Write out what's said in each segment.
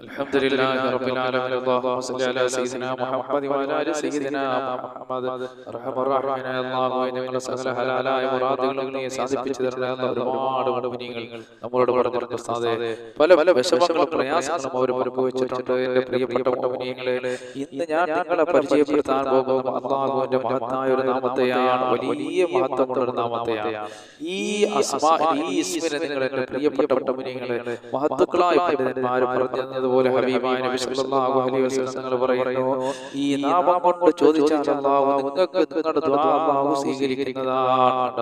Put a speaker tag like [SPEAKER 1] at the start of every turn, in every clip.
[SPEAKER 1] الحمد لله رب العالمين اللهم صل على سيدنا محمد وعلى ال سيدنا محمد അർഹമ റഹീമായ അല്ലാഹുവേ ഞങ്ങളുടെ സകല ഹലാലായ മുറാദുകളും നീ സാധിപ്പിച്ചു തരണമേ ഒരുപാട് മുഅ്മിനീങ്ങൾ നമ്മളോട് പറഞ്ഞിട്ടുണ്ട് ഉസ്താദേ പല പല വിഷമങ്ങളും പ്രയാസങ്ങളും അവർ അനുഭവിച്ചിട്ടുണ്ട് എൻ്റെ പ്രിയപ്പെട്ട മുഅ്മിനീങ്ങളെ ഇന്ന് ഞാൻ നിങ്ങളെ പരിചയപ്പെടുത്താൻ പോകുന്ന അല്ലാഹുവിന്റെ മഹത്തായ ഒരു നാമത്തെയാണ് വലിയ മഹത്വമുള്ള ഒരു നാമത്തെയാണ് ഈ അസ്മാ ഈ ഇസ്മിനെ നിങ്ങൾ എൻ്റെ പ്രിയപ്പെട്ട മുഅ്മിനീങ്ങളെ മഹത്തുക്കളായ പണ്ഡിതന്മാർ പറഞ്ഞതുപോലെ ഹബീബായ നബി സല്ലല്ലാഹു അലൈഹി വസല്ലം തങ്ങൾ പറയുന്നു ഈ നാമം കൊണ്ട് ചോദിച്ചാൽ അല്ലാഹു നിങ്ങൾക്ക് നിങ്ങളുടെ ദുആ അല്ലാഹു സ്വീകരിക്കുന്നതാണ്.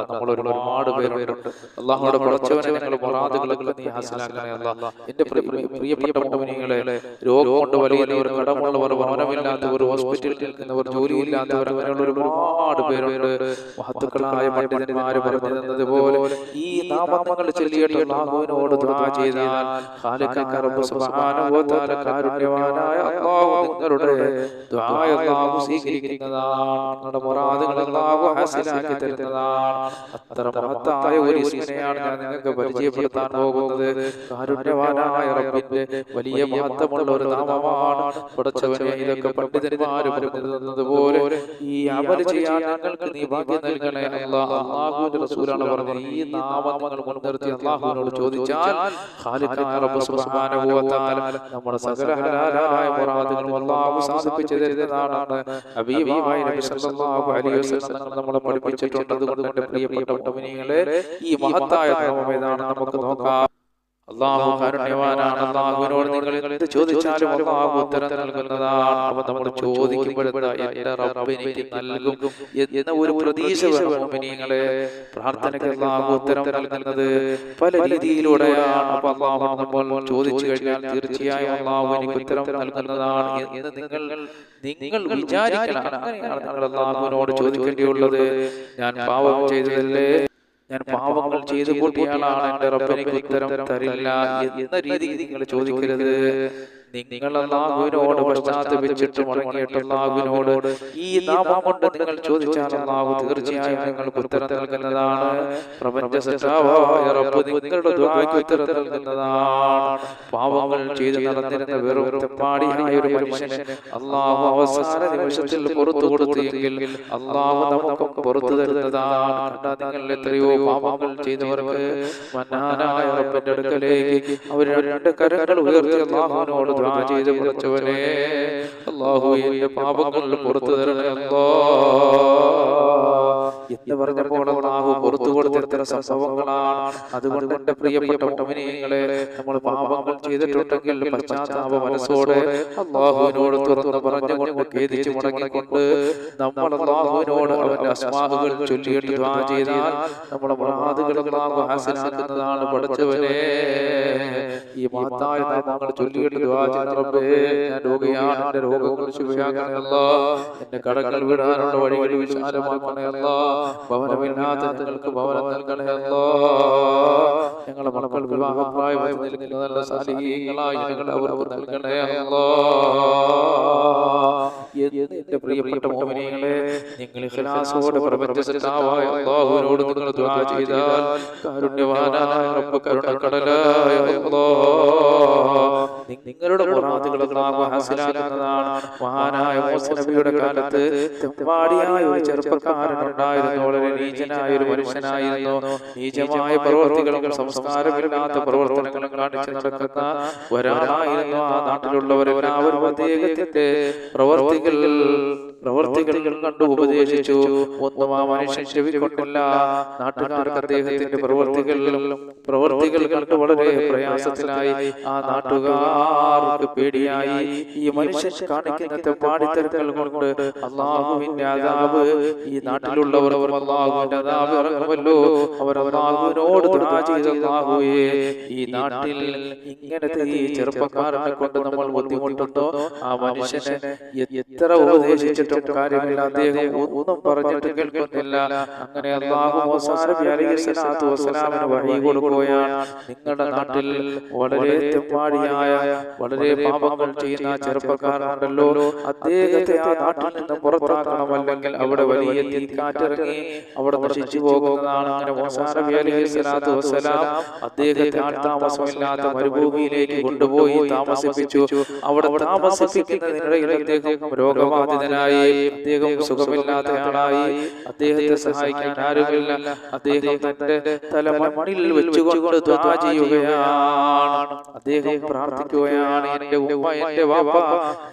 [SPEAKER 1] നമ്മൾ ഒരുപാട് പേരുണ്ട്. അല്ലാഹുവോട് പഠിച്ചവനെ നിങ്ങൾ മുറാദുകളൊക്കെ നീ ഹാസിലാക്കണേ അല്ലാ എന്റെ പ്രിയ- പ്രിയ- പ്രിയപ്പെട്ട മുഅ്മിനീങ്ങളെ രോഗം കൊണ്ട് കടമുള്ളവർ ഭവനമില്ലാത്തവർ ഹോസ്പിറ്റലിൽ നിൽക്കുന്നവർ ജോലിയില്ലാത്തവർ അങ്ങനെയുള്ള ഒരുപാട് പേരുണ്ട്. മഹത്തുക്കളായ പണ്ഡിതന്മാര് പറഞ്ഞു തന്നതുപോലെ ഈ നാമങ്ങൾ ചൊല്ലിയിട്ട് അല്ലാഹുവിനോട് ദുആ ചെയ്താൽ ഖാലിഖായ റബ്ബ് സുബ്ഹാനഹു വ കാരുണ്യവാനായ അല്ലാഹു നിങ്ങളുടെ ദുആയ അല്ലാഹു സ്വീകരിക്കുന്നതാണ്. നിങ്ങളുടെ മുറാദുകൾ അല്ലാഹു ഹാസിലാക്കി തരുന്നതാണ്. അത്ര മഹത്തായ ഒരു ഇസ്മിനെയാണ് ഞാൻ നിങ്ങൾക്ക് പരിചയപ്പെടുത്താൻ പോകുന്നത്. കാരുണ്യവാനായ റബ്ബിന്റെ വലിയ മഹത്വമുള്ള ഒരു നാമമാണ്. പടച്ചവനെ ഇതൊക്കെ പണ്ഡിതന്മാര് പറഞ്ഞു പോലെ ഈ അമൽ ചെയ്യാൻ നിങ്ങൾക്ക് നീ ഭാഗ്യം നൽകണേ അല്ലാഹ് അല്ലാഹുവിന്റെ റസൂലാണ് പറഞ്ഞത് ഈ നാമം നിങ്ങൾ മുൻനിർത്തി അല്ലാഹുവിനോട് ചോദിച്ചാൽ ഖാലിഖായ റബ്ബ് സുബ്ഹാനഹു വ തആല നമ്മുടെ സകല ഹലാലായ മുറാദുകളും അല്ലാഹു സാധിപ്പിച്ചു തരുന്നതാണ് ഹബീബായ നബി സല്ലല്ലാഹു അലൈഹി വസല്ലം നമ്മളെ പഠിപ്പിച്ചിട്ടുണ്ട്. അതുകൊണ്ട് പ്രിയപ്പെട്ട മുഅ്മിനീങ്ങളെ ഈ മഹത്തായ നാമം ഏതാണ്? നമുക്ക് നോക്കാം. അള്ളാഹു കാരുണ്യവാനാണ്. അള്ളാഹുവിനോട് നിങ്ങൾ എന്ത് ചോദിച്ചാലും അള്ളാഹു ഉത്തരം നൽകുന്നതാണ്. അപ്പൊ നമ്മൾ ചോദിക്കുമ്പോഴെന്താ റബ്ബ് എനിക്ക് നൽകും എന്ന ഒരു പ്രതീക്ഷ വേണം. മുഅ്മിനീങ്ങളെ പ്രാർത്ഥനയ്ക്ക് അള്ളാഹു ഉത്തരം നൽകുന്നത് പല രീതിയിലൂടെയാണ്. അപ്പൊ അള്ളാഹു നമ്മൾ ചോദിച്ചു കഴിഞ്ഞാൽ തീർച്ചയായും അള്ളാഹു എനിക്ക് ഉത്തരം നൽകുന്നതാണ് എന്ന് നിങ്ങൾ നിങ്ങൾ വിചാരിക്കണം. അങ്ങനെയാണ് നിങ്ങൾ അള്ളാഹുവിനോട് ചോദിക്കേണ്ടിയുള്ളത്. ഞാൻ പാവം ചെയ്തതല്ലേ? ഞാൻ പാപങ്ങൾ ചെയ്തു കൂട്ടിയാളാണ് എന്റെ റബ്ബിനിക്ക് ഉത്തരം തരില്ല എന്ന രീതിയിൽ നിങ്ങൾ ചോദിക്കരുത്. നിങ്ങൾ അള്ളാഹുവിനോട് പശ്ചാത്തപിച്ചിട്ട് മടങ്ങിയിട്ട് അള്ളാഹുവിനോട് ഈ നാമം കൊണ്ട് നിങ്ങൾ ചോദിച്ചാൽ അള്ളാഹു തീർച്ചയായും നിങ്ങൾക്ക് ഉത്തരം നൽകുന്നതാണ്. പ്രപഞ്ച നിങ്ങളുടെ ദുആയ്ക്ക് ഉത്തരം നൽകുന്നതാണ്. പാപങ്ങൾ ചെയ്ത് നടന്നിരുന്ന വെറും തെമ്പാടിയായ ഒരു മനുഷ്യന് അള്ളാഹു അവസാന നിമിഷത്തിൽ പുറത്തു കൊടുത്തെങ്കിൽ അള്ളാഹു നമുക്ക് പുറത്തു തരുന്നതാണ്. നിങ്ങൾ എത്രയോ പാപങ്ങൾ ചെയ്തവർക്ക് മന്നാനായ റബ്ബിന്റെ അടുക്കലേക്ക് അവർ രണ്ട് കരങ്ങൾ ഉയർത്തി അള്ളാഹുവിനോട് ദുആ ചെയ്ത് അല്ലാഹു എന്റെ പാപങ്ങൾ പുറത്തു തരണേ അല്ലാ എന്ന് പറഞ്ഞപ്പോൾ അള്ളാഹു പുറത്തു കൊടുത്ത സംഭവങ്ങളാണ് അതുകൊണ്ട് എന്റെ പ്രിയപ്പെട്ട മുഅ്മിനീങ്ങളെ നമ്മൾ പാപങ്ങൾ ചെയ്തിട്ടുണ്ടെങ്കിൽ പശ്ചാത്താപ മനസ്സോടെ അള്ളാഹുവിനോട് തുറന്ന് പറഞ്ഞുകൊണ്ട് ഖേദിച്ചു മുടങ്ങിക്കൊണ്ട് നമ്മൾ അള്ളാഹുവിനോട് അവന്റെ അസ്മാഹുകൾ ചൊല്ലിയിട്ട് ദുആ ചെയ്താൽ നമ്മുടെ മുറാദുകൾ അള്ളാഹു ഹാസിലാക്കുന്നതാണ് പഠിച്ചവനെ. ഈ മഹത്തായ നാമങ്ങൾ ചൊല്ലിയിട്ട് ദുആ ചെയ്യുന്ന റബ്ബേ ഞാൻ രോഗിയാണ് എന്റെ രോഗങ്ങൾ ശുഭയാക്കണേ അല്ലാ. എന്റെ കടകൾ വിടാനുള്ള വഴികൾ വിശാലമാക്കണേ അല്ലാ. ഭവനമില്ലാത്ത ഭവനം നൽകണമല്ലോ ഞങ്ങളെ മക്കൾ നല്ല എന്റെ പ്രിയപ്പെട്ട നിങ്ങൾ നിങ്ങൾ ദുആ ചെയ്താൽ കാരുണ്യവാനായ റബ്ബ് നിങ്ങളുടെ മഹാനായ മൂസ കാലത്ത് ഒരു ചെറുപ്പക്കാരൻ ഉണ്ടായിരുന്നു. വളരെ നീചനായ ഒരു മനുഷ്യനായിരുന്നു? നീചമായ പ്രവർത്തികളും സംസ്കാരമില്ലാത്ത പ്രവർത്തനങ്ങളും കാണിച്ചു നടക്കുന്ന ഒരാളായിരുന്നു ആ നാട്ടിലുള്ളവരെല്ലാവരും അദ്ദേഹത്തിന്റെ പ്രവർത്തികൾ പ്രവർത്തികൾ കണ്ടു ഉപദേശിച്ചു. ഒന്നും ആ മനുഷ്യൻ ചെവിക്കൊണ്ടില്ല നാട്ടുകാർക്ക് അദ്ദേഹത്തിന്റെ പ്രവർത്തികളിലും പ്രവർത്തികൾ കണ്ട് വളരെ പ്രയാസത്തിലായി ആ നാട്ടുകാർക്ക് പേടിയായി. ഈ മനുഷ്യൻ കാണിക്കുന്ന തെമ്പാടിത്തരങ്ങൾ കൊണ്ട് അള്ളാഹുവിന്റെ അതാവ് ഈ നാട്ടിലുള്ളവർ അവർ അള്ളാഹുവിന്റെ ഇറങ്ങുമല്ലോ അവർ അള്ളാഹുവിനോട് ദുആ ചെയ്ത അള്ളാഹുവേ ഈ നാട്ടിൽ ഇങ്ങനത്തെ ഈ ചെറുപ്പക്കാരനെ കൊണ്ട് നമ്മൾ ബുദ്ധിമുട്ടുണ്ടോ? ആ മനുഷ്യനെ എത്ര ഉപദേശിച്ചിട്ടും കാര്യമില്ല. അദ്ദേഹം ഒന്നും പറഞ്ഞിട്ട് കേൾക്കുന്നില്ല. അങ്ങനെ അള്ളാഹു വസ്സലാമിന് വഹി കൊടുക്കുകയാണ്. നിങ്ങളുടെ നാട്ടിൽ വളരെ തെമ്പാടിയായ വളരെ പാപങ്ങൾ ചെയ്യുന്ന ആ ചെറുപ്പക്കാരനുണ്ടല്ലോ അദ്ദേഹത്തെ ആ നാട്ടിൽ നിന്ന് പുറത്താക്കണം അല്ലെങ്കിൽ അവിടെ വലിയ തീക്കാറ്റിറങ്ങി അവിടെ നശിച്ചു പോകുന്നതാണ് അദ്ദേഹത്തെ താമസമില്ലാത്ത മരുഭൂമിയിലേക്ക് കൊണ്ടുപോയി താമസിപ്പിച്ചു. അവിടെ താമസിപ്പിക്കുന്നതിനിടയിൽ അദ്ദേഹം രോഗബാധിതനായി. അദ്ദേഹം സുഖമില്ലാത്തയാളായി. അദ്ദേഹത്തെ സഹായിക്കാൻ ആരുമില്ല. അദ്ദേഹം തന്റെ തല മണ്ണിൽ വെച്ചുകൊണ്ട് ചെയ്യുകയാണ്. അദ്ദേഹം പ്രാർത്ഥിക്കുകയാണ് എന്റെ ഉമ്മ എന്റെ വാപ്പ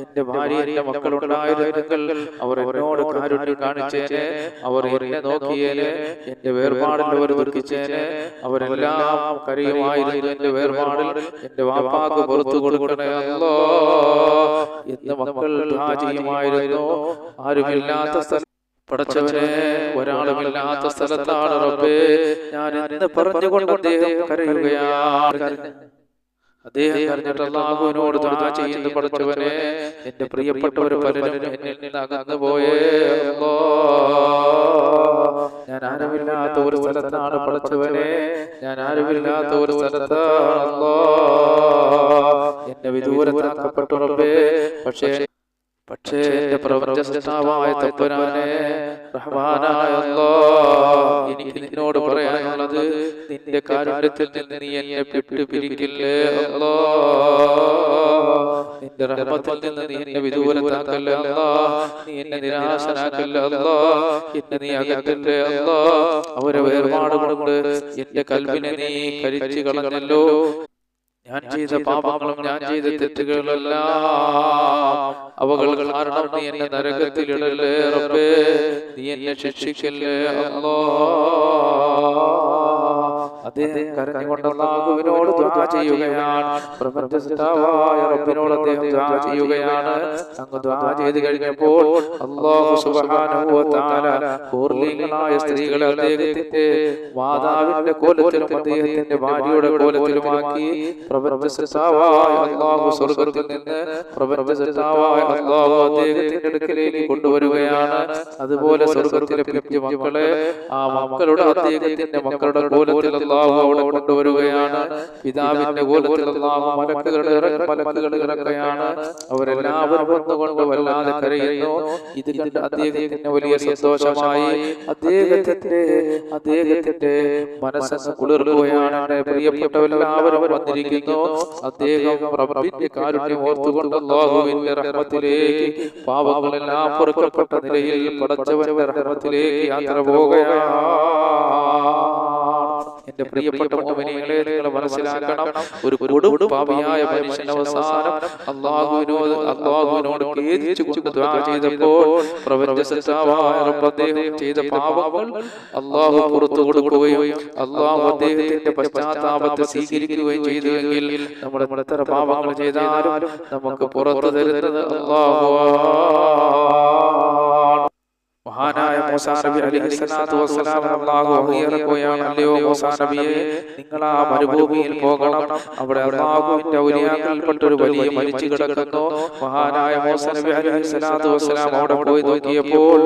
[SPEAKER 1] എന്റെ ഭാര്യ എന്റെ മക്കളുണ്ടായിരുന്നെങ്കിൽ അവർ എന്നോട് കാരുണ്യം കാണിച്ചേനെ. അവർ എന്നെ നോക്കിയേനെ എന്റെ വേർപാടിൽ അവർ ദുഃഖിച്ചേനെ അവരെല്ലാം കരയുമായിരുന്നു എന്റെ വേർപാടിൽ എന്റെ വാപ്പാക്ക് പുറത്തു കൊടുക്കണേ അല്ലോ. എന്ന് മക്കൾ ദുആ ചെയ്യുമായിരുന്നു. ആരുമില്ലാത്ത സ്ഥലം പടച്ചവനെ ഒരാളുമില്ലാത്ത സ്ഥലത്താണ് റബ്ബേ. ഞാൻ എന്ന് പറഞ്ഞുകൊണ്ട് അദ്ദേഹം കരയുകയാണ്. അദ്ദേഹം കരഞ്ഞിട്ട് അള്ളാഹുവിനോട് ദുആ ചെയ്യുന്നു പഠിച്ചവനെ എന്റെ പ്രിയപ്പെട്ടവർ പലരും എന്നിൽ നിന്ന് അകന്നു പോയേ ഞാൻ ആരുമില്ലാത്ത ഒരു സ്ഥലത്താണ് പഠിച്ചവനെ. ഞാൻ ആരുമില്ലാത്ത ഒരു സ്ഥലത്താണ്. എന്നെ വിദൂരത്താക്കപ്പെട്ടു റബ്ബേ പക്ഷേ പക്ഷേ എന്റെ പ്രപഞ്ച സൃഷ്ടാവായ തമ്പുരാനെ റഹ്മാനായ എനിക്ക് നിന്നോട് പറയാനുള്ളത് നിന്റെ കാരുണ്യത്തിൽ നിന്ന് നീ എന്നെ വിട്ടുപിരിക്കില്ലേ അല്ലാ. നിന്റെ റഹ്മത്തിൽ നിന്ന് നീ എന്നെ വിദൂരത്താക്കല്ലേ അല്ലാ. നീ എന്നെ നിരാശനാക്കല്ലേ അല്ലാ. എന്നെ നീ അകറ്റല്ലേ അല്ലാ. അവരെ വേർപാട് കൊണ്ട് എന്റെ കൽവിനെ നീ കരിച്ചു കളഞ്ഞല്ലോ ഞാൻ ചെയ്ത പാപങ്ങളും ഞാൻ ചെയ്ത തെറ്റുകളെല്ലാം അവകൾ കാരണം നീ എന്നെ നരകത്തിലിടല്ലേ റബ്ബേ നീ എന്നെ ശിക്ഷിക്കല്ലേ അല്ലാ അദ്ദേഹം കരഞ്ഞുകൊണ്ട് അല്ലാഹുവിനോട് ദുആ ചെയ്യുകയാണ്. പ്രപഞ്ചസിതാവായ റബ്ബിനോട് അദ്ദേഹം ദുആ ചെയ്യുകയാണ്. അങ്ങ് ദുആ ചെയ്തു കഴിഞ്ഞപ്പോൾ അല്ലാഹു സുബ്ഹാനഹു വ തആല സ്ത്രീകളെ അദ്ദേഹത്തിന്റെ മാതാവിന്റെ കോലത്തിലും അദ്ദേഹത്തിന്റെ ഭാര്യയുടെ കോലത്തിലുമാക്കി പ്രപഞ്ചസിതാവായ അല്ലാഹു സ്വർഗത്തിൽ നിന്ന് പ്രപഞ്ചസിതാവായ അല്ലാഹു അദ്ദേഹത്തിന്റെ അടുക്കലേക്ക് കൊണ്ടുവരികയാണ്. അതുപോലെ സ്വർഗത്തിലെ പിഞ്ചു മക്കളെ ആ മക്കളുടെ അദ്ദേഹത്തിന്റെ മക്കളുടെ കോലത്തിൽ അല്ലാഹു അവിടെ കൊണ്ടുവരികയാണ്. പിതാവിന്റെ കോലത്തിൽ ഇറ- മലക്കുകൾ ഇറക്കുകയാണ്. അവരെല്ലാവരും വന്നുകൊണ്ട് വല്ലാതെ കരയുന്നു. ഇത് കണ്ട് അദ്ദേഹത്തിന് വലിയ സന്തോഷമായി. അദ്ദേഹത്തിന്റെ അദ്ദേഹത്തിന്റെ മനസ്സ് കുളിർക്കുകയാണ്. പ്രിയപ്പെട്ടവരെല്ലാവരും വന്നിരിക്കുന്നു. അദ്ദേഹം റബ്ബിന്റെ കാരുണ്യം ഓർത്തുകൊണ്ട് അല്ലാഹുവിന്റെ റഹ്മത്തിലേക്ക് പാപങ്ങളെല്ലാം പൊറുക്കപ്പെട്ട നിലയിൽ പടച്ചവന്റെ റഹ്മത്തിലേക്ക് യാത്ര പോവുകയാണ്. എന്റെ പ്രിയപ്പെട്ട മോമിനികളെ നിങ്ങൾ മനസ്സിലാക്കണം. ഒരു കൊടും പാപിയായ മനുഷ്യൻ അവസാനം അള്ളാഹുവിനോട് അള്ളാഹുവിനോട് ഖേദിച്ചുകൊണ്ട് ദുആ ചെയ്തപ്പോൾ പ്രപഞ്ചസൃഷ്ടാവായ റബ്ബ് അദ്ദേഹം ചെയ്ത പാപങ്ങൾ അള്ളാഹു പുറത്തു കൊടുക്കുകയും അള്ളാഹു അദ്ദേഹത്തിന്റെ പശ്ചാത്താപത്തെ സ്വീകരിക്കുകയും ചെയ്തുവെങ്കിൽ നമ്മൾ എത്ര പാപങ്ങൾ ചെയ്താലും നമുക്ക് പുറത്തു തരുന്നത് അള്ളാഹു മഹാനായ മൂസാ നബി അലൈഹി സ്വലാത്തു വസ്സലാം അല്ലാഹു വഹിയിറക്കുകയാണ് അല്ലയോ മൂസാ നബിയെ? നിങ്ങൾ ആ മരുഭൂമിയിൽ പോകണം. അവിടെ അള്ളാഹുവിന്റെ ഒരു വലിയ മരിച്ചു കിടക്കുന്നു. മഹാനായ മൂസാ നബി അലൈഹി സ്വലാത്തു വസ്സലാം അവിടെ പോയി നോക്കിയപ്പോൾ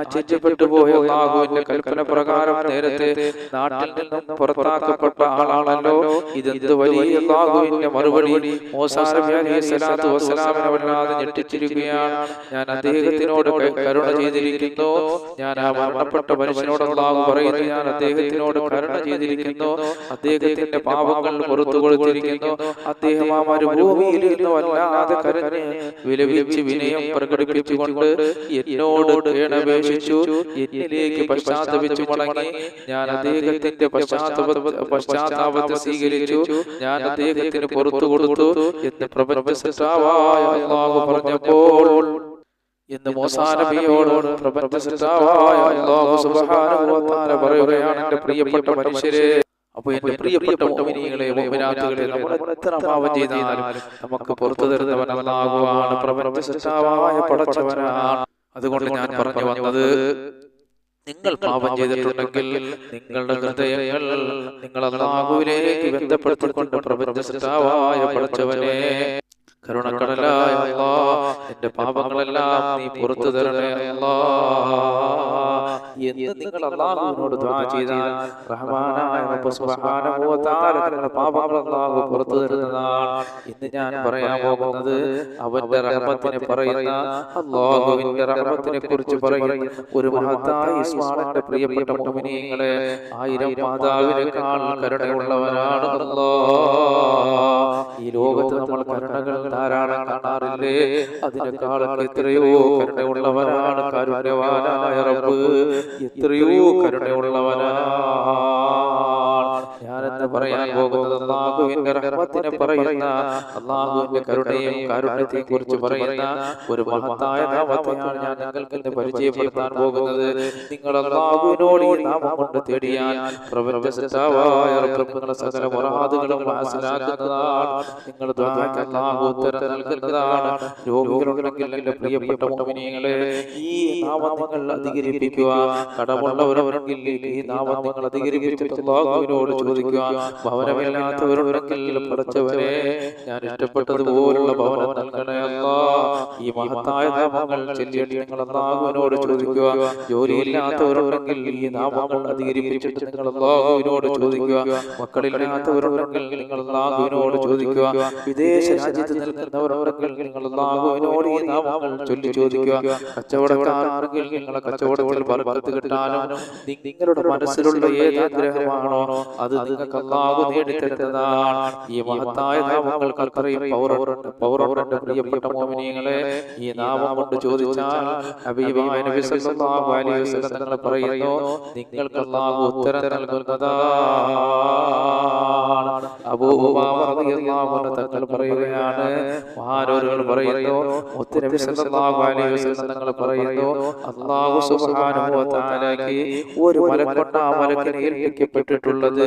[SPEAKER 1] ആശ്ചര്യപ്പെട്ടു പോയ അള്ളാഹുവിന്റെ കൽപ്പന പ്രകാരം നേരത്തെ നാട്ടിൽ നിന്നും പുറത്താക്കപ്പെട്ട ആളാണല്ലോ. ഇതെന്ത് വലിയ അള്ളാഹുവിന്റെ മറുപടി? മൂസാ നബി അലൈഹി സ്വലാത്തു വസ്സലാമിനെ വല്ലാതെ ഞെട്ടിച്ചിരിക്കുകയാണ്. ഞാൻ അദ്ദേഹത്തിനോട് കരുണ ചെയ്തിരിക്കുന്നു. ഞാൻ ആ മരണപ്പെട്ട മനുഷ്യനോട് പറയുന്നു. ഞാൻ അദ്ദേഹത്തിനോട് കരുണ ചെയ്തിരിക്കുന്നു. അദ്ദേഹത്തിന്റെ പാപങ്ങൾ പുറത്തു കൊടുത്തിരിക്കുന്നു അദ്ദേഹം ആ മരുഭൂമിയിൽ വല്ലാതെ കരഞ്ഞ് വിലപിച്ച് വിനയം പ്രകടിപ്പിച്ചുകൊണ്ട് എന്നോട് കേണപേക്ഷിച്ചു. എന്നിലേക്ക് പശ്ചാത്തപിച്ചു മടങ്ങി. ഞാൻ അദ്ദേഹത്തിന്റെ പശ്ചാത്തപ പശ്ചാത്താപത്തെ സ്വീകരിച്ചു. ഞാൻ അദ്ദേഹത്തിന് പുറത്തു കൊടുത്തു. എന്ന് പ്രപഞ്ച പറഞ്ഞപ്പോൾ വ തആല പറയുകയാണ് എന്റെ പ്രിയപ്പെട്ട മനുഷ്യരെ. അപ്പൊ എന്റെ പ്രിയപ്പെട്ട മുഅ്മിനീകളെ മുഅ്മിനാത്തുകളെ നമ്മൾ എത്ര പാപം ചെയ്താലും നമുക്ക് പുറത്തു തരുന്നവൻ അല്ലാഹുവാണ് പ്രപഞ്ച സൃഷ്ടാവായ പടച്ചവനാണ്. അതുകൊണ്ട് ഞാൻ പറഞ്ഞു വന്നത് നിങ്ങൾ പാപം ചെയ്തിട്ടുണ്ടെങ്കിൽ നിങ്ങളുടെ ഹൃദയങ്ങൾ നിങ്ങൾ അല്ലാഹുവിലേക്ക് ബന്ധപ്പെടുത്തിക്കൊണ്ട് പ്രപഞ്ച സൃഷ്ടാവായ പടച്ചവനെ കരുണക്കടലായ അല്ലാഹ് എന്റെ പാപങ്ങളെല്ലാം നീ പുറത്തു തരണേ അല്ലാ. എന്ന് നിങ്ങൾ അള്ളാഹുവിനോട് ദുആ ചെയ്താൽ റഹ്മാനായ റബ്ബ് സുബ്ഹാനഹു വ തആല നിങ്ങളുടെ പാപങ്ങൾ അല്ലാഹു പുറത്തു തരുന്നതാണ്. ഇന്ന് ഞാൻ പറയാൻ പോകുന്നത് അവന്റെ റഹ്മത്തിനെ പറയുന്ന അള്ളാഹുവിന്റെ റഹ്മത്തിനെ കുറിച്ച് പറയുന്ന ഒരു മഹത്തായ ഇസ്മാന്റെ പ്രിയപ്പെട്ട മുഅ്മിനീങ്ങളെ ആയിരം മാതാവിനേക്കാൾ കരുണയുള്ളവനാണ് അല്ലാ ഈ ലോകത്ത് നമ്മൾ കരുണകൾ ധാരാളം കാണാറില്ലേ? അതിനേക്കാൾ എത്രയോ കരുണയുള്ളവനാണ് കരുണവാനായ റബ്ബ്. എത്രയോ കരുണയുള്ളവനാണ് ഞാനെന്ന് പറയാൻ പോകുന്നത് അള്ളാഹുവിന്റെ റഹ്മത്തിനെ പറയുന്ന അള്ളാഹുവിന്റെ കരുണയും കാരുണ്യത്തെ കുറിച്ച് പറയുന്ന ഒരു മഹത്തായ നാമത്തെയാണ് ഞാൻ നിങ്ങൾക്ക് പരിചയപ്പെടുത്താൻ പോകുന്നത്. നിങ്ങൾ അള്ളാഹുവിനോട് ഈ നാമം കൊണ്ട് തേടിയാൽ പ്രപഞ്ച റബ്ബ് നിങ്ങളുടെ സകല മുറാദുകളും മനസ്സിലാക്കുന്നതാണ് നിങ്ങൾ അള്ളാഹു ഉത്തരം നൽകുന്നതാണ് രോഗികളുണ്ടെങ്കിൽ എന്റെ പ്രിയപ്പെട്ട മോമിനികളെ ഈ നാമം നിങ്ങൾ അധികരിപ്പിക്കുക. കടമുള്ളവരവരുണ്ടെങ്കിൽ ഈ നാമം നിങ്ങൾ അധികരിപ്പിച്ചിട്ട് അള്ളാഹുവിനോട് ചോദിക്കുക. ഭവനമില്ലാത്തവരുണ്ടെങ്കിൽ പഠിച്ചവരെ ഞാൻ ഇഷ്ടപ്പെട്ടതുപോലുള്ള ഭവനം നൽകണയല്ല ഈ മഹത്തായ നാമങ്ങൾ ചൊല്ലിയിട്ട് നിങ്ങൾ അള്ളാഹുവിനോട് ചോദിക്കുക. ജോലിയില്ലാത്തവരുണ്ടെങ്കിൽ ഈ നാമങ്ങൾ അധികരിപ്പിച്ചിട്ട് നിങ്ങൾ അള്ളാഹുവിനോട് ചോദിക്കുക. മക്കളില്ലാത്തവരുണ്ടെങ്കിൽ നിങ്ങൾ അള്ളാഹുവിനോട് ചോദിക്കുക. വിദേശ രാജ്യത്ത് നിൽക്കുന്നവരുണ്ടെങ്കിൽ നിങ്ങൾ അള്ളാഹുവിനോട് ഈ നാമങ്ങൾ ചൊല്ലി ചോദിക്കുക. കച്ചവടക്കാരാണെങ്കിൽ നിങ്ങളെ കച്ചവടത്തിൽ ബർക്കത്ത് കിട്ടാനും നിങ്ങളുടെ മനസ്സിലുള്ള ഏത് ആഗ്രഹമാണോ അത് നിങ്ങൾക്ക് അള്ളാഹു നേടിത്തരുന്നതാണ്. ഈ മഹത്തായ നാമങ്ങൾക്ക് അത്രയും പൗരവറുണ്ട് പൗരവറുണ്ട് പ്രിയപ്പെട്ട മോമിനിയങ്ങളെ ഈ നാമം കൊണ്ട് ചോദിച്ചാൽ തങ്ങൾ പറയുന്നു നിങ്ങൾക്ക് അള്ളാഹു ഉത്തരം നൽകുന്നതാണ്. അബൂ ഉമാമ റളിയല്ലാഹു അൻഹു തങ്ങൾ പറയുകയാണ് മഹാനോരുകൾ പറയുന്നു മുത്ത് നബി സല്ലല്ലാഹു അലൈഹി വസല്ലം തങ്ങൾ പറയുന്നു അല്ലാഹു സുബ്ഹാനഹു വ തആലയ്ക്ക് ഒരു മലക്കൊട്ട ആ മലക്കിനെ ഏൽപ്പിക്കപ്പെട്ടിട്ടുള്ളത്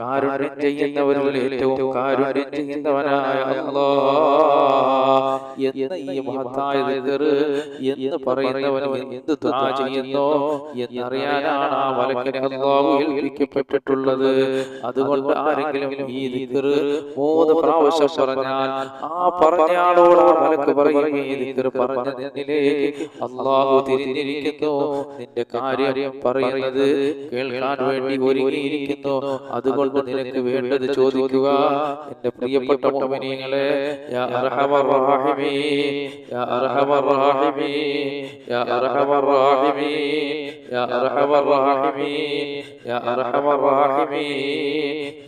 [SPEAKER 1] കാരുണ്യം ചെയ്യുന്നവരിൽ ഏറ്റവും കാരുണ്യം ചെയ്യുന്നവനായ എന്ന ഈ മഹത്തായ എന്ന് പറയുന്നവൻ എന്ത് ദുആ ചെയ്യുന്നോ എന്നറിയാനാണ് ആ മലക്കിനെ അല്ലാഹു ഏൽപ്പിക്കപ്പെട്ടിട്ടുള്ളത്. അതുകൊണ്ട് ആരെങ്കിലും ഈ ദിക്റ് മൂന്ന് പ്രാവശ്യം പറഞ്ഞാൽ ആ പറഞ്ഞയാളോട് ആ മലക്ക് പറയും ഈ ദിക്റ് പറഞ്ഞതിലേക്ക് അല്ലാഹു തിരിഞ്ഞിരിക്കുന്നു. നിന്റെ കാര്യം പറയുന്നത് കേൾക്കാൻ വേണ്ടി ഒരുങ്ങിയിരിക്കുന്നു. അതുകൊണ്ട് നിനക്ക് വേണ്ടത് ചോദിക്കുക. എന്റെ പ്രിയപ്പെട്ട മോമിനിയങ്ങളെ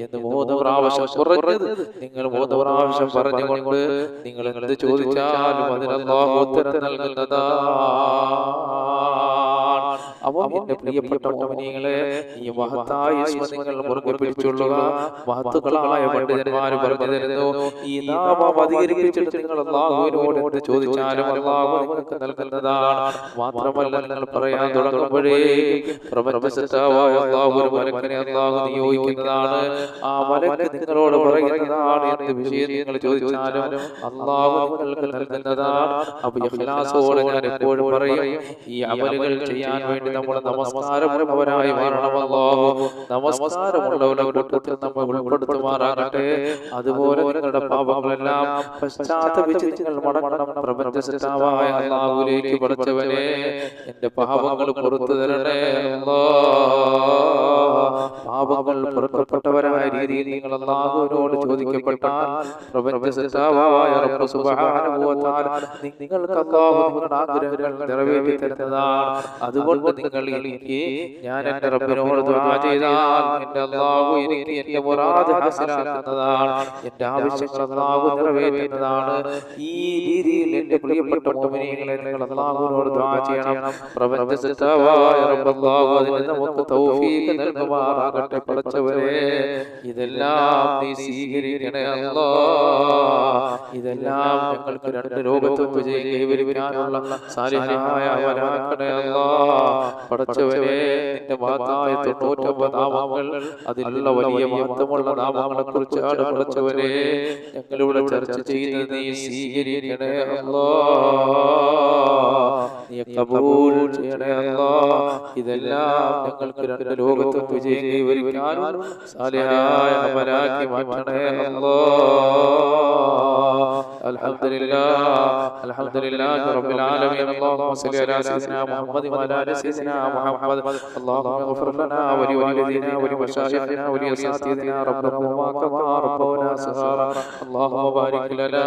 [SPEAKER 1] എന്ന് മൂന്ന് പ്രാവശ്യം പറഞ്ഞത് നിങ്ങൾ മൂന്ന് പ്രാവശ്യം പറഞ്ഞുകൊണ്ട് നിങ്ങൾ എന്ത് ചോദിച്ചാലും അതിന് അല്ലാഹു ഉത്തരം നൽകുന്നതാണ് അവൻ എന്റെ പ്രിയപ്പെട്ട മോമിനികളെ ഈ മഹത്തായ മുറുകെ പിടിച്ചുകൊള്ളുക. മഹത്തുക്കളായ പണ്ഡിതന്മാര് പറഞ്ഞു തരുന്നു ഈ നാമം അധികരിപ്പിച്ചിട്ട് നിങ്ങൾ അള്ളാഹുവിനോട് എന്ത് ചോദിച്ചാലും അള്ളാഹു നിങ്ങൾക്ക് നൽകുന്നതാണ്. മാത്രമല്ല നിങ്ങൾ പറയാൻ തുടങ്ങുമ്പോഴേ പ്രപഞ്ചസത്താവായ അള്ളാഹു ഒരു അള്ളാഹു നിയോഗിക്കുന്നതാണ്. ആ നിങ്ങളോട് പറയുന്നതാണ് എന്ത് വിഷയം നിങ്ങൾ ചോദിച്ചാലും അള്ളാഹു നിങ്ങൾക്ക് നൽകുന്നതാണ്. അപ്പൊ ഇഖ്ലാസോടെ ഞാൻ എപ്പോഴും പറയും ഈ അമലുകൾ ചെയ്യാൻ വേണ്ടി നമ്മൾ നമസ്കാരമുള്ളവരായി മാറണമല്ലോ. നമസ്കാരമുള്ളവരുടെ കൂട്ടത്തിൽ നമ്മൾ ഉൾപ്പെടുത്തുമാറാകട്ടെ. അതുപോലെ നിങ്ങളുടെ പാപങ്ങളെല്ലാം പശ്ചാത്തപിച്ച് നിങ്ങൾ മടങ്ങണം. പ്രപഞ്ച സൃഷ്ടാവായ അള്ളാഹുവിലേക്ക് പഠിച്ചവനെ എന്റെ പാപങ്ങൾ പുറത്തു തരണേ അല്ലാ. പാപങ്ങൾ പുറത്തപ്പെട്ടവരായ രീതിയിൽ നിങ്ങൾ അള്ളാഹുവിനോട് ചോദിക്കപ്പെട്ടാൽ നിങ്ങൾക്ക് അള്ളാഹു നിങ്ങളുടെ ആഗ്രഹങ്ങൾ നിറവേറ്റി അതുകൊണ്ട് നിങ്ങൾ എനിക്ക് ഞാൻ എന്റെ റബ്ബിനോട് ദുആ ചെയ്താൽ എനിക്ക് മുറാദ് ആവശ്യങ്ങൾ ഈ രീതിയിൽ എന്റെ പ്രിയപ്പെട്ട നിങ്ങൾ ദുആ ചെയ്യണം. പ്രപഞ്ച റബ്ബ് തൗഫീഖ് നൽകുമാറാകട്ടെ പടച്ചവരെ ഇതെല്ലാം നീ സ്വീകരിക്കണേ അല്ലാ. ഇതെല്ലാം ഞങ്ങൾക്ക് രണ്ട് ലോകത്തും വിജയം കൈവരിക്കാനുള്ള സാലിഹായ അവരാക്കണേ അല്ലാ. പടച്ചവനെ നിന്റെ മഹത്തായ തൊണ്ണൂറ്റൊമ്പത് നാമങ്ങൾ അതിലുള്ള വലിയ മഹത്വമുള്ള നാമങ്ങളെ കുറിച്ചാണ് പടച്ചവനെ ഞങ്ങളിവിടെ ചർച്ച ചെയ്യുന്നത് നീ സ്വീകരിക്കണേ അല്ലാ. കബൂൽ ചെയ്യണേ അല്ലാ ഇതെല്ലാം ഞങ്ങൾക്ക് രണ്ട് ലോകത്തും വിജയം കൈവരിക്കാനും സാലിഹായ അമലാക്കി മാറ്റണേ അല്ലാ الحمد لله الحمد لله رب العالمين اللهم صل على سيدنا محمد وعلى ال سيدنا محمد اللهم اغفر لنا ولوالدينا ولمشايخنا ولاساتذتنا ربنا كما ربونا صغارا اللهم بارك لنا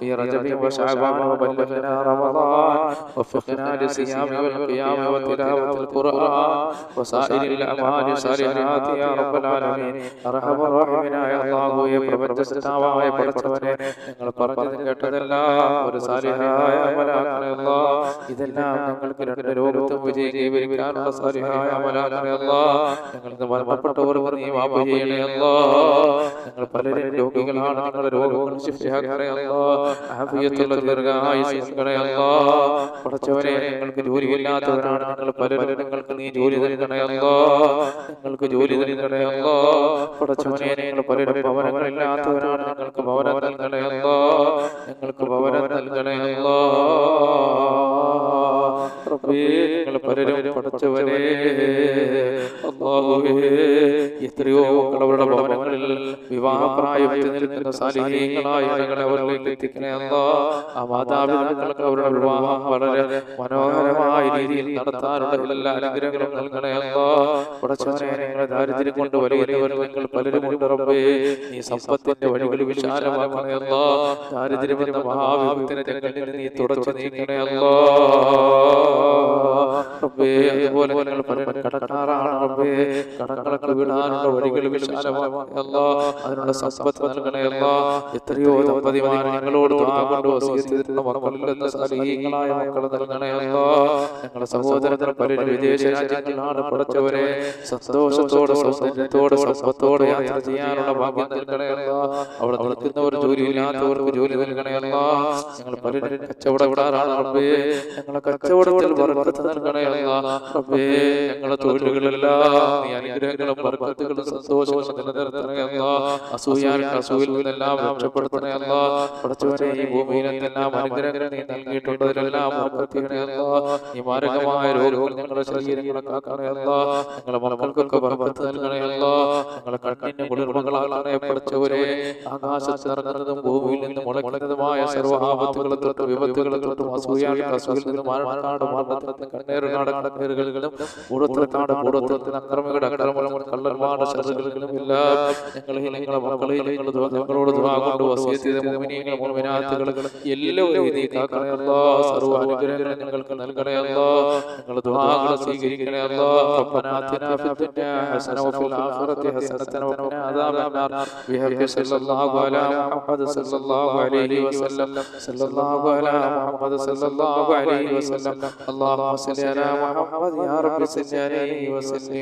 [SPEAKER 1] في رجب وشعبان وبلغنا رمضان وفقنا للصيام والقيام وتلاوة القرآن وسائر الأعمال الصالحات يا رب العالمين أرحم الراحمين يا الله يا പ്രപഞ്ച സത്താവായ പടച്ചവനെ ഞങ്ങൾ പറഞ്ഞതും കേട്ടതെല്ലാം ഒരു സാലിഹായ അമലാക്കണയല്ല ഇതെല്ലാം ഞങ്ങൾക്ക് രണ്ട് ലോകത്തും വിജയം കൈവരിക്കാനുള്ള സാലിഹായ അമലാക്കണയല്ല ഞങ്ങൾക്ക് മരണപ്പെട്ടവർ നീ മാപ്പ് ചെയ്യണയല്ല ഞങ്ങൾ പലരും രോഗികളാണ്. ഞങ്ങളുടെ രോഗങ്ങൾ ആഫിയത്തുള്ള ദീർഘായുസ്കണയല്ല പടച്ചവനെ ഞങ്ങൾക്ക് ജോലിയില്ലാത്തവരാണ്. ഞങ്ങൾ പലരും നിങ്ങൾക്ക് നീ ജോലി നൽകണയല്ല നിങ്ങൾക്ക് ജോലി നൽകണയല്ല പടച്ചവനെ നിങ്ങൾ പലരും ഭവനങ്ങളില്ലാത്തവരാണ്. നിങ്ങൾക്ക് ഭവനം നൽകണയല്ലോ നിങ്ങൾക്ക് ഭവനം നൽകണയല്ലോ നിങ്ങൾ പലരും പഠിച്ചവരെ എത്രയോ മക്കൾ അവരുടെ ഭവനങ്ങളിൽ വിവാഹപ്രായത്തിൽ നിൽക്കുന്ന സാലിഹീങ്ങളായ ഞങ്ങളെ അവരിലേക്ക് എത്തിക്കണേ അല്ലാ. ആ മാതാപിതാക്കൾക്ക് അവരുടെ വിവാഹം വളരെ മനോഹരമായ രീതിയിൽ നടത്താനുള്ള എല്ലാ അനുഗ്രഹങ്ങളും നൽകണേ ഞങ്ങളെ ദാരിദ്ര്യം കൊണ്ട് പലരും ഉണ്ട് ഈ നീ സമ്പത്തിന്റെ വഴികൾ വിശാലമാക്കണേ അല്ലാ. ദാരിദ്ര്യം എന്ന മഹാവിപത്തിനെ ഞങ്ങളിൽ നീ തുടച്ചു നീക്കണേ റബ്ബേ അതുപോലെ പലരും കടക്കാറാണ് റബ്ബേ കടങ്ങളൊക്കെ വിടാനുള്ള വഴികൾ വിശാലമാക്കണേ അല്ലാ. അതിനുള്ള സമ്പത്ത് നൽകണേ അല്ലാ. എത്രയോ ദമ്പതിമാർ ഞങ്ങളോട് ദുആ കൊണ്ട് വസിയത്ത് ചെയ്തിട്ടുള്ള മക്കളിൽ നിന്ന് നൽകണേ അല്ലാ. ഞങ്ങളുടെ സഹോദരത്തിന് പലരും വിദേശ രാജ്യങ്ങളിലാണ് പഠിച്ചവരെ. സന്തോഷത്തോടെ സൗന്ദര്യത്തോടെ സമ്പത്തോടെ യാത്ര ചെയ്യാനുള്ള ഭാഗ്യം നൽകണേ അല്ലാ. അവിടെ നിൽക്കുന്നവർ ജോലിയില്ലാത്തവർക്ക് ജോലി നൽകണേ അല്ലാ. ഞങ്ങൾ പലരും കച്ചവടക്കാരാണ് വിടാറാണ് ഞങ്ങളെ കച്ചവടത്തിൽ ബർക്കത്ത് നൽകണേ റബ്ബേ ഞങ്ങളുടെ തൊഴിലുകളെല്ലാം നീ അനുഗ്രഹങ്ങളും ബർക്കത്തുകളും സന്തോഷങ്ങളും നിലനിർത്തണേ അല്ലാ. അസൂയാൻ അസൂയിൽ നിന്നെല്ലാം രക്ഷപ്പെടുത്തണേ അല്ലാ. ഈ ഭൂമിയിൽ അനുഗ്രഹങ്ങൾ നീ നൽകിയിട്ടുണ്ട്. അതിലെല്ലാം ബർക്കത്തിക്കണേ അല്ലാ. ഈ മാരകമായ രോഗങ്ങൾ ഞങ്ങളുടെ ശരീരങ്ങളെ കാക്കണേ അല്ലാ. ഞങ്ങളുടെ ബർക്കത്ത് നൽകണേ അല്ലാ. ഞങ്ങളെ കണ്ണിന്റെ കുളിർമകളാക്കണേ പഠിച്ചവരെ ആകാശത്ത് ഇറങ്ങുന്നതും ഭൂമിയിൽ നിന്ന് മുളയ്ക്കുന്നതുമായ സർവ തൊട്ട് വിപത്തുകളെ തൊട്ടും അസൂയാൻ അസൂയിൽ നിന്ന് മരണക്കാട് മരണത്തിന് കണ്ണേറുകാട് കണ്ണേറുകളിലും കൂടത്തിലക്കാട് കൂടത്തിന് അക്രമികളുടെ അക്രമങ്ങളും കള്ളന്മാരുടെ ശത്രുക്കളിലും എല്ലാം ഞങ്ങളെ ഞങ്ങളെ മക്കളെ നിങ്ങൾ ഞങ്ങളോട് ദുആ കൊണ്ട് വസിയത്ത് ചെയ്ത മുഅ്മിനീങ്ങൾ മുഅ്മിനാത്തുകൾ എല്ലാവരും നീ കാക്കണേ അല്ലാ സർവ്വ അനുഗ്രഹങ്ങളും ഞങ്ങൾക്ക് നൽകണേ അല്ലാ ഞങ്ങളുടെ ദുആകൾ സ്വീകരിക്കണേ അല്ലാ റബ്ബനാ ആതിനാ ഫിദ്ദുനിയാ ഹസന വഫിൽ ആഖിറതി ഹസനത വഖിനാ അദാബന്നാർ ബിഹഖി സല്ലല്ലാഹു അലാ മുഹമ്മദ് സല്ലല്ലാഹു അലൈഹി വസല്ലം സല്ലല്ലാഹു അലാ മുഹമ്മദ് സല്ലല്ലാഹു അലൈഹി വസല്ലം اللهم صل على محمد يا رب صل وسلم